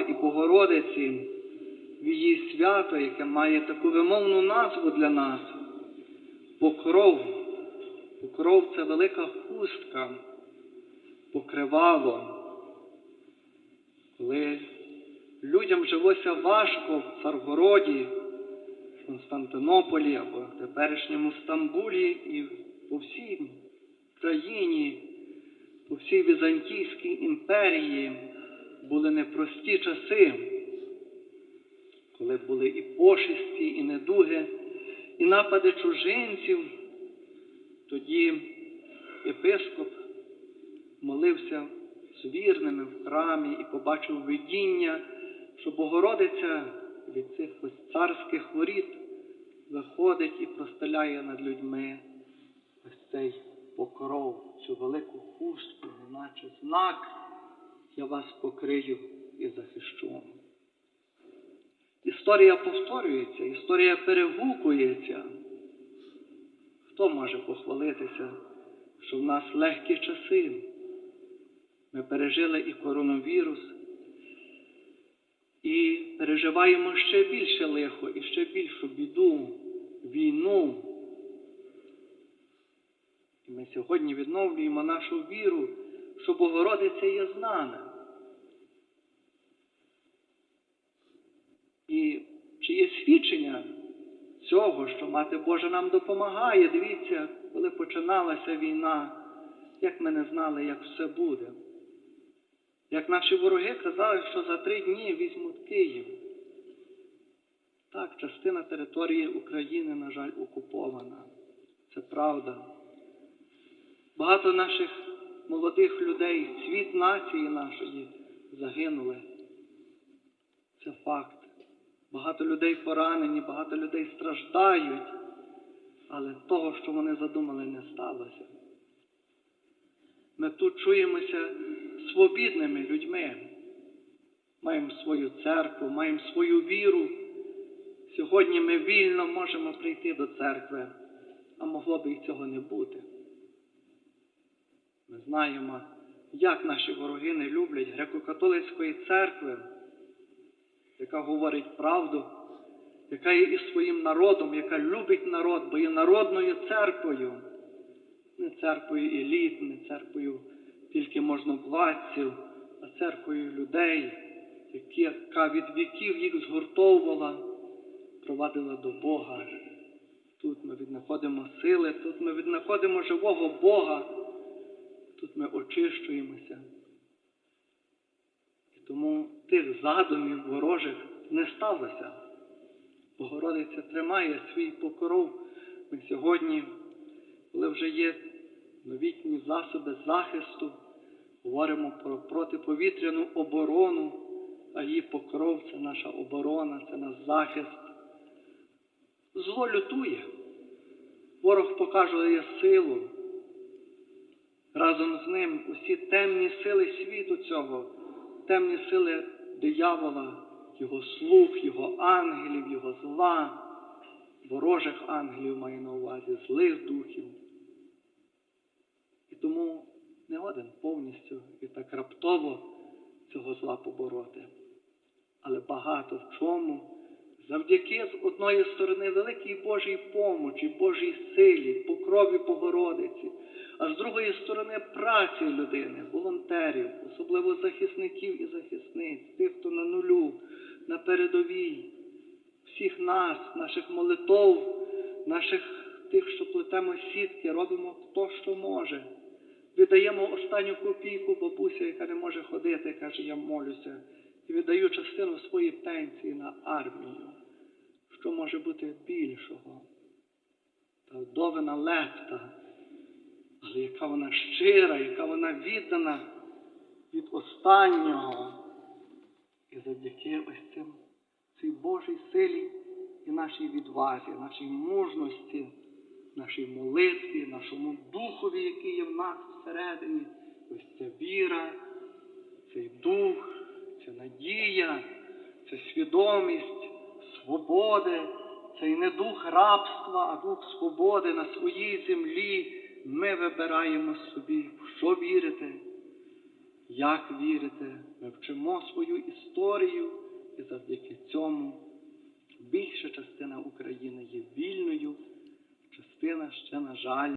і Богородиці в її свято, яке має таку вимовну назву для нас. Покров. Покров це велика хустка, покривало. Коли людям жилося важко в Царгороді, в Константинополі або в теперішньому Стамбулі і по всій країні, по всій Візантійській імперії були непрості часи, коли були і пошесті, і недуги, і напади чужинців, тоді єпископ молився з вірними в храмі і побачив видіння, що Богородиця від цих царських воріт виходить і простеляє над людьми ось цей покров, цю велику хустку, наче знак, я вас покрию і захищу. Історія повторюється, історія перегукується. Хто може похвалитися, що в нас легкі часи? Ми пережили і коронавірус, і переживаємо ще більше лихо і ще більшу біду, війну. І ми сьогодні відновлюємо нашу віру, Богородиця є з нами. І чи є свідчення цього, що Мати Божа нам допомагає? Дивіться, коли починалася війна, як ми не знали, як все буде. Як наші вороги казали, що за три дні візьмуть Київ. Так, частина території України, на жаль, окупована. Це правда. Багато наших молодих людей, світ нації нашої загинули. Це факт. Багато людей поранені, багато людей страждають, але того, що вони задумали, не сталося. Ми тут чуємося свобідними людьми. Маємо свою церкву, маємо свою віру. Сьогодні ми вільно можемо прийти до церкви, а могло би і цього не бути. Знаємо, як наші вороги не люблять греко-католицької церкви, яка говорить правду, яка є і своїм народом, яка любить народ, бо є народною церквою, не церквою еліт, не церквою тільки можновладців, а церквою людей, яка від віків їх згуртовувала, провадила до Бога. Тут ми віднаходимо сили, тут ми віднаходимо живого Бога, тут ми очищуємося. І тому тих задумів ворожих не сталося. Богородиця тримає свій покров. Ми сьогодні, коли вже є новітні засоби захисту, говоримо про протиповітряну оборону, а її покров це наша оборона, це наш захист. Зло лютує. Ворог показує силу. Разом з ним усі темні сили світу цього, темні сили диявола, його слуг, його ангелів, його зла, ворожих ангелів має на увазі, злих духів. І тому не один повністю і так раптово цього зла побороти. Але багато в чому завдяки з одної сторони великій Божій помочі, Божій силі, покрові Богородиці, а з другої сторони праці людини, волонтерів, особливо захисників і захисниць, тих, хто на нулю, на передовій, всіх нас, наших молитов, наших тих, що плетемо сітки, робимо хто що може. Віддаємо останню копійку бабуся, яка не може ходити, каже, я молюся, і віддаю частину своєї пенсії на армію. Що може бути більшого? Та вдовина лепта, але яка вона щира, яка вона віддана від останнього. І завдяки ось цим цій Божій силі і нашій відвазі, нашій мужності, нашій молитві, нашому духові, який є в нас всередині, ось ця віра, цей дух, ця надія, ця свідомість свободи, цей не дух рабства, а дух свободи на своїй землі. Ми вибираємо собі, в що вірити, як вірити, ми вчимо свою історію, і завдяки цьому більша частина України є вільною, частина ще, на жаль,